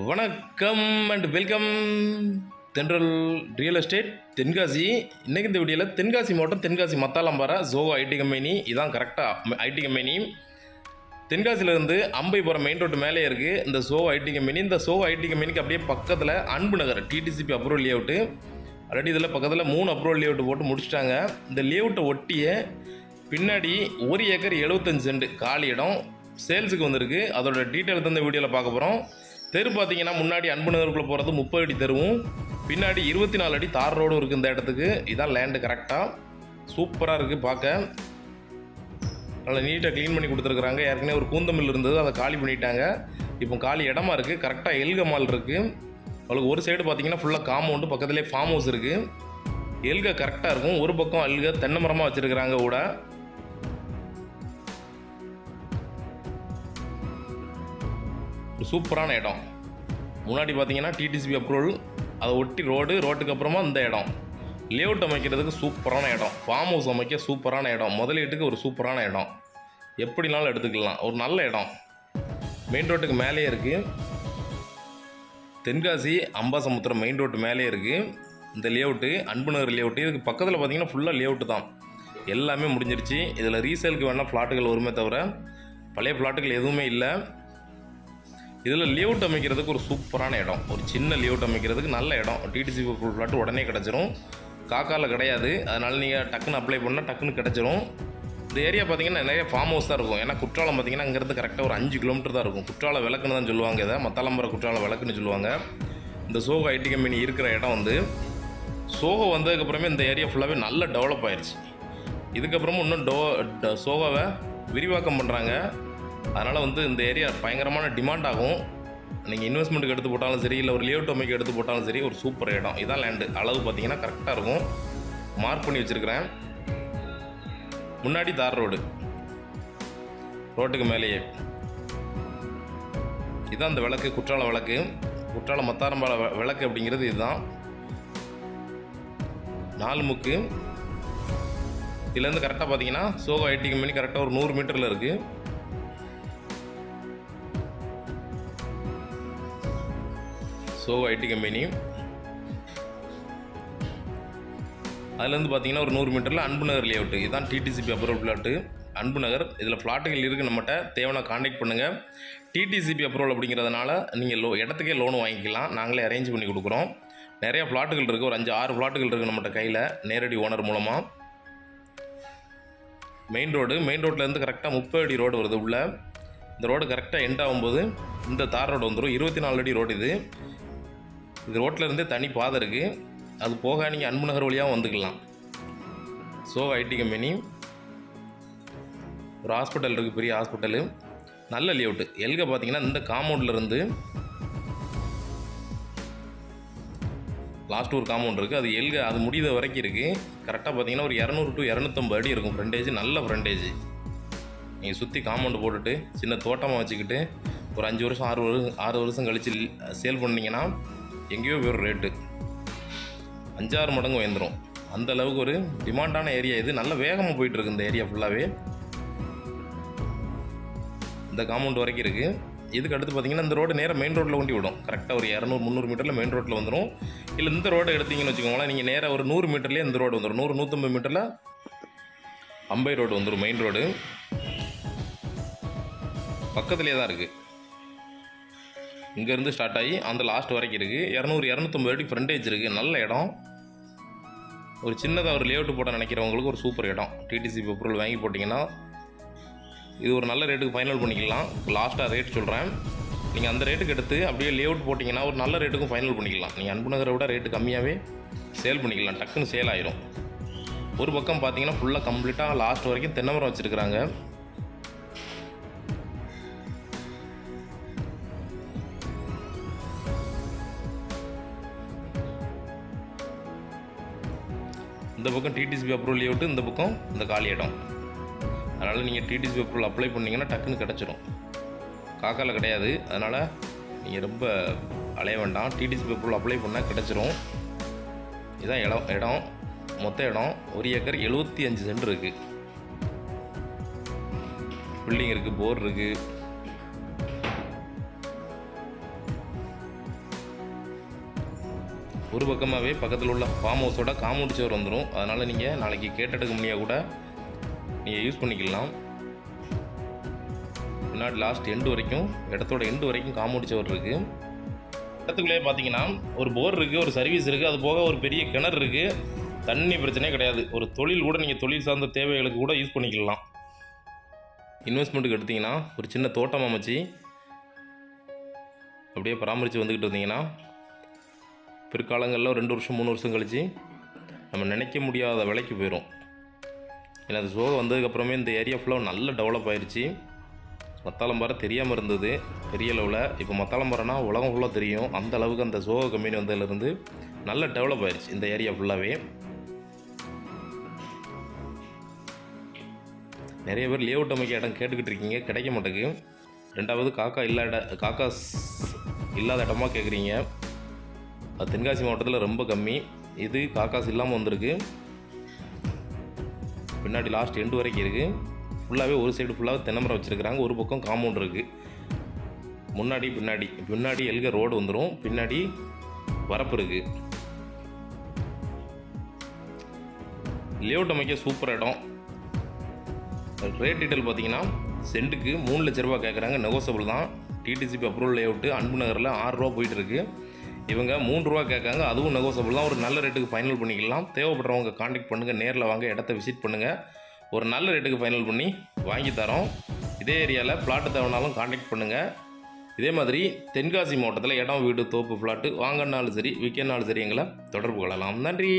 வணக்கம் and welcome Thendral real estate Tenkasi. இன்றைக்கி இந்த வீடியோவில் தென்காசி மாவட்டம் தென்காசி மத்தாலம்பாறை ஜோகோ ஐடி கம்பெனி இதான் கரெக்டாக ஐடி கம்பெனி தென்காசியிலேருந்து அம்பைபுரம் மெயின் ரோட்டு மேலே இருக்குது இந்த சோவோ ஐடி கம்பெனி இந்த சோவோ ஐடி கம்பெனிக்கு அப்படியே பக்கத்தில் Anbu Nagar DTCP approval layout already இதில் பக்கத்தில் மூணு அப்ரூவல் லேஅவுட் போட்டு முடிச்சிட்டாங்க. இந்த லேஅவுட்டை ஒட்டிய பின்னாடி ஒரு ஏக்கர் எழுபத்தஞ்சு சென்ட் காலி இடம். சேல்ஸுக்கு வந்திருக்கு. அதோட டீட்டெயில் தந்த வீடியோவில் பார்க்க போகிறோம் தெரு பார்த்தீங்கன்னா முன்னாடி அன்பு நகருக்குள்ளே போகிறது முப்பது அடி தெருவும் பின்னாடி இருபத்தி நாலு அடி தார் ரோடும் இருக்குது இந்த இடத்துக்கு. இதான் லேண்டு கரெக்டாக சூப்பராக இருக்குது பார்க்க நல்லா நீட்டாக க்ளீன் பண்ணி கொடுத்துருக்குறாங்க. ஏற்கனவே ஒரு கூந்தமில் இருந்தது அதை காலி பண்ணிட்டாங்க. இப்போ காலி இடமா இருக்குது கரெக்டாக எல்க மால் இருக்குது அவளுக்கு ஒரு சைடு பார்த்தீங்கன்னா ஃபுல்லாக காம்பவுண்டு பக்கத்துலேயே ஃபார்ம் ஹவுஸ் இருக்குது எல்க கரெக்டாக இருக்கும். ஒரு பக்கம் அல்க தென்னை மரமாக வச்சுருக்குறாங்க கூட. சூப்பரான இடம். முன்னாடி பார்த்தீங்கன்னா டிடிசிபி அப்ரூவல் அதை ஒட்டி ரோடு ரோட்டுக்கு அப்புறமா இந்த இடம். லேஅவுட் அமைக்கிறதுக்கு சூப்பரான இடம். ஃபார்ம் ஹவுஸ் அமைக்க சூப்பரான இடம். முதலீட்டுக்கு ஒரு சூப்பரான இடம். எப்படினாலும் எடுத்துக்கலாம். ஒரு நல்ல இடம். மெயின் ரோட்டுக்கு மேலேயே இருக்குது தென்காசி அம்பாசமுத்திரம் மெயின் ரோட்டு மேலே இருக்குது இந்த லேஅவுட்டு அன்புநகர் லேஅவுட்டு இதுக்கு பக்கத்தில் பார்த்தீங்கன்னா ஃபுல்லாக லேஅவுட்டு தான். எல்லாமே முடிஞ்சிருச்சு. இதில் ரீசேலுக்கு வேணால் ஃப்ளாட்டுகள் வருமே தவிர பழைய ஃப்ளாட்டுகள் எதுவுமே இல்லை. இதில் லேஅவுட் அமைக்கிறதுக்கு ஒரு சூப்பரான இடம். ஒரு சின்ன லேஅவுட் அமைக்கிறதுக்கு நல்ல இடம். டிடிசி ஃப்ளாட் உடனே கிடச்சிரும். காக்காவில் கிடையாது. அதனால் நீங்கள் டக்குன்னு அப்ளை பண்ணால் டக்குன்னு கிடச்சிரும். இந்த ஏரியா பார்த்தீங்கன்னா நிறைய ஃபார்ம் ஹவுஸ் தான் இருக்கும். ஏன்னா குற்றாலம் பார்த்தீங்கன்னா அங்கேருந்து கரெக்டாக ஒரு அஞ்சு கிலோமீட்டர் தான் இருக்கும். குற்றால விளக்குன்னு தான் சொல்லுவாங்க இதை. மத்தாலம்பர குற்றால விளக்குன்னு சொல்லுவாங்க. இந்த சோகோ ஐடி கம்பெனி இருக்கிற இடம் வந்து சோகோ வந்ததுக்கப்புறமே இந்த ஏரியா ஃபுல்லாகவே நல்ல டெவலப் ஆயிடுச்சு இதுக்கப்புறமும் இன்னும் டோ ட- சோகோவை விரிவாக்கம் பண்ணுறாங்க அதனால் வந்து இந்த ஏரியா பயங்கரமான டிமாண்ட் ஆகும். நீங்கள் இன்வெஸ்ட்மெண்ட்டுக்கு எடுத்து போட்டாலும் சரி இல்லை ஒரு லியோ டொமைக்கு எடுத்து போட்டாலும் சரி ஒரு சூப்பர் இடம். இதான் லேண்டு அளவு பார்த்தீங்கன்னா கரெக்டாக இருக்கும். மார்க் பண்ணி வச்சுருக்கிறேன். முன்னாடி தார் ரோடு. ரோட்டுக்கு மேலேயே. இதுதான் அந்த விளக்கு குற்றால விளக்கு. குற்றால மத்தாரம்பால விளக்கு அப்படிங்கிறது இதுதான். நாலு முக்கு. இதுலேருந்து கரெக்டாக பார்த்தீங்கன்னா சோகோ ஐடி கம்பெனி கரெக்டாக ஒரு நூறு மீட்டரில் இருக்குது ஸோ ஐடி கம்பெனி அதுலேருந்து பார்த்தீங்கன்னா ஒரு நூறு மீட்டரில் அன்பு நகர் லேஅவுட்டு இதுதான் DTCP approval plot Anbu Nagar இதில் ஃப்ளாட்டுகள் இருக்குது நம்மகிட்ட. தேவையான காண்டாக்ட் பண்ணுங்கள் டிடிசிபி அப்ரூவல் அப்படிங்கிறதுனால நீங்கள் லோ இடத்துக்கே லோன் வாங்கிக்கலாம். நாங்களே அரேஞ்ச் பண்ணி கொடுக்குறோம். நிறையா ஃப்ளாட்டுகள் இருக்குது ஒரு அஞ்சு ஆறு ஃப்ளாட்டுகள் இருக்குது நம்மகிட்ட கையில். நேரடி ஓனர் மூலமாக மெயின் ரோடு மெயின் ரோட்லேருந்து கரெக்டாக முப்பது அடி ரோடு வருது உள்ளே. இந்த ரோடு கரெக்டாக எண்ட் ஆகும்போது இந்த தார் ரோடு வந்துடும் இருபத்தி நாலு அடி ரோடு இது. இது ரோட்டில் இருந்தே தனி பாதை இருக்குது அது போக நீங்கள் அன்பு நகர் வழியாகவும் வந்துக்கலாம். So IT company. ஒரு ஹாஸ்பிட்டல் இருக்குது பெரிய ஹாஸ்பிட்டலு. நல்ல லேஅவுட்டு எல்க பார்த்தீங்கன்னா இந்த காம்பவுண்ட்லேருந்து லாஸ்ட் ஒரு காம்பவுண்ட் இருக்குது அது எல்க அது முடிந்த வரைக்கும் இருக்குது கரெக்டாக பார்த்தீங்கன்னா ஒரு இரநூறு டு இரநூத்தம்பது அடி இருக்கும் ஃப்ரண்டேஜ் நல்ல ஃப்ரண்டேஜ் நீங்கள் சுற்றி காம்பவுண்டு போட்டுட்டு சின்ன தோட்டமாக வச்சுக்கிட்டு ஒரு அஞ்சு வருஷம் ஆறு வருஷம் ஆறு வருஷம் கழித்து சேல் பண்ணிங்கன்னா எங்கேயோ வெறும் ரேட்டு அஞ்சாறு மடங்கு உயர்ந்துடும் அந்த அளவுக்கு ஒரு டிமாண்டான ஏரியா இது. நல்ல வேகமாக போயிட்டுருக்கு இந்த ஏரியா ஃபுல்லாகவே இந்த காம்பவுண்ட் வரைக்கும் இருக்குது இதுக்கு அடுத்து பார்த்தீங்கன்னா இந்த ரோடு நேராக மெயின் ரோட்டில் கொண்டு விடும். கரெக்டாக ஒரு இரநூறு முந்நூறு மீட்டரில் மெயின் ரோட்டில் வந்துடும் இல்லை இந்த ரோடை எடுத்தீங்கன்னு வச்சுக்கோங்களேன் நீங்கள் நேராக ஒரு நூறு மீட்டர்லேயே இந்த ரோடு வந்துடும் நூறு நூற்றம்பது மீட்டரில் அம்பை ரோடு வந்துடும் மெயின் ரோடு பக்கத்துலேயே தான் இருக்குது இங்கேருந்து ஸ்டார்ட் ஆகி அந்த லாஸ்ட் வரைக்கும் இருக்குது இரநூறு இரநூத்தம்பது அடி ஃப்ரண்டேஜ் இருக்குது நல்ல இடம். ஒரு சின்னதாக ஒரு லேஅவுட் போட நினைக்கிறவங்களுக்கு ஒரு சூப்பர் இடம். டிடிசி பொருள் வாங்கி போட்டிங்கன்னா இது ஒரு நல்ல ரேட்டுக்கு ஃபைனல் பண்ணிக்கலாம். லாஸ்ட்டாக ரேட் சொல்கிறேன் நீங்கள் அந்த ரேட்டுக்கு எடுத்து அப்படியே லேஅவுட் போட்டிங்கன்னா ஒரு நல்ல ரேட்டுக்கும் ஃபைனல் பண்ணிக்கலாம். நீங்கள் அன்புநகரை விட ரேட்டு கம்மியாகவே சேல் பண்ணிக்கலாம். டக்குன்னு சேல் ஆயிரும். ஒரு பக்கம் பார்த்தீங்கன்னா ஃபுல்லாக கம்ப்ளீட்டாக லாஸ்ட் வரைக்கும் தென்னை மரம் வச்சுருக்குறாங்க. இந்த பக்கம் டிடிசிபி அப்ரூவல் லேஅவுட்டு இந்த பக்கம் இந்த காலி இடம். அதனால் நீங்கள் டிடிசிபி அப்ரூவல் அப்ளை பண்ணிங்கன்னா டக்குன்னு கிடச்சிரும். காக்கால கிடையாது. அதனால் நீங்கள் ரொம்ப அலைய வேண்டாம். டிடிசிபி அப்ரூவல் அப்ளை பண்ணால் கிடச்சிரும். இதுதான் இடம் இடம். மொத்த இடம் ஒரு ஏக்கர் எழுபத்தி அஞ்சு சென்ட் இருக்குது பில்டிங் இருக்குது போர் இருக்குது ஒரு பக்கமாகவே பக்கத்தில் உள்ள ஃபார்ம் ஹவுஸோட காம்பவுண்ட் சேர் வந்துடும் அதனால் நீங்கள் நாளைக்கு கேட்டெடுக்க முடியா கூட நீங்கள் யூஸ் பண்ணிக்கலாம். முன்னாடி லாஸ்ட் எண்டு வரைக்கும் இடத்தோட எண்டு வரைக்கும் காம்பவுண்ட் சுவர் இருக்குது இடத்துக்குள்ளேயே பார்த்தீங்கன்னா ஒரு போர் இருக்குது ஒரு சர்வீஸ் இருக்குது அது போக ஒரு பெரிய கிணறு இருக்குது தண்ணி பிரச்சனையே கிடையாது. ஒரு தொழில் கூட நீங்கள் தொழில் சார்ந்த தேவைகளுக்கு கூட யூஸ் பண்ணிக்கலாம். இன்வெஸ்ட்மெண்ட்டுக்கு எடுத்தீங்கன்னா ஒரு சின்ன தோட்டம் அமைச்சு அப்படியே பராமரித்து வந்துக்கிட்டு இருந்தீங்கன்னா பிற்காலங்களில் ரெண்டு வருஷம் மூணு வருஷம் கழித்து நம்ம நினைக்க முடியாத விலைக்கு போயிடும் ஏன்னா அது சோகம் வந்ததுக்கப்புறமே இந்த ஏரியா ஃபுல்லாக நல்ல டெவலப் ஆயிடுச்சு மத்தாளம்பரம் தெரியாமல் இருந்தது. பெரிய அளவில். இப்போ மத்தாளம்பரம்னா உலகம் ஃபுல்லாக தெரியும். அந்த அளவுக்கு அந்த சோக கம்பெனி வந்ததுலேருந்து நல்ல டெவலப் ஆயிடுச்சு இந்த ஏரியா ஃபுல்லாகவே நிறைய பேர் லேஅவுட் அமைக்க இடம் கேட்டுக்கிட்டு இருக்கீங்க. கிடைக்க மாட்டேங்குது. ரெண்டாவது காக்கா இல்லாத காக்கா ஸ்- இல்லாத இடமா கேட்குறீங்க அது தென்காசி மாவட்டத்தில் ரொம்ப கம்மி. இது காக்காசு இல்லாமல் வந்திருக்கு. பின்னாடி லாஸ்ட் எண்டு வரைக்கும் இருக்குது ஃபுல்லாகவே ஒரு சைடு ஃபுல்லாக தென்னமரம் வச்சுருக்குறாங்க. ஒரு பக்கம் காம்பவுண்ட் இருக்குது முன்னாடி பின்னாடி. பின்னாடி எல்க ரோடு வந்துடும் பின்னாடி வரப்பு இருக்குது லேவுட் அமைக்க சூப்பர் இடம். ரேட் டீட்டெயில் பார்த்தீங்கன்னா சென்ட்டுக்கு மூணு லட்ச ரூபா கேட்குறாங்க நெகோசபிள் தான். டிடிசிபி அப்ரூவல் லேஅவுட்டு அன்பு நகரில் ஆறுரூவா போயிட்டுருக்கு இவங்க மூணு ரூபா கேட்காங்க அதுவும் நெகோசபிள் தான். ஒரு நல்ல ரேட்டுக்கு ஃபைனல் பண்ணிக்கலாம். தேவைப்படுறவங்க காண்டாக்ட் பண்ணுங்கள் நேரில் வாங்க இடத்த விசிட் பண்ணுங்கள் ஒரு நல்ல ரேட்டுக்கு ஃபைனல் பண்ணி வாங்கி தரோம். இதே ஏரியாவில் பிளாட்டு தேவைனாலும் காண்டாக்ட் பண்ணுங்கள் இதே மாதிரி தென்காசி மாவட்டத்தில் இடம் வீடு தோப்பு பிளாட்டு வாங்கினாலும் சரி விற்கனாலும் சரி எங்களை தொடர்பு கொள்ளலாம். நன்றி!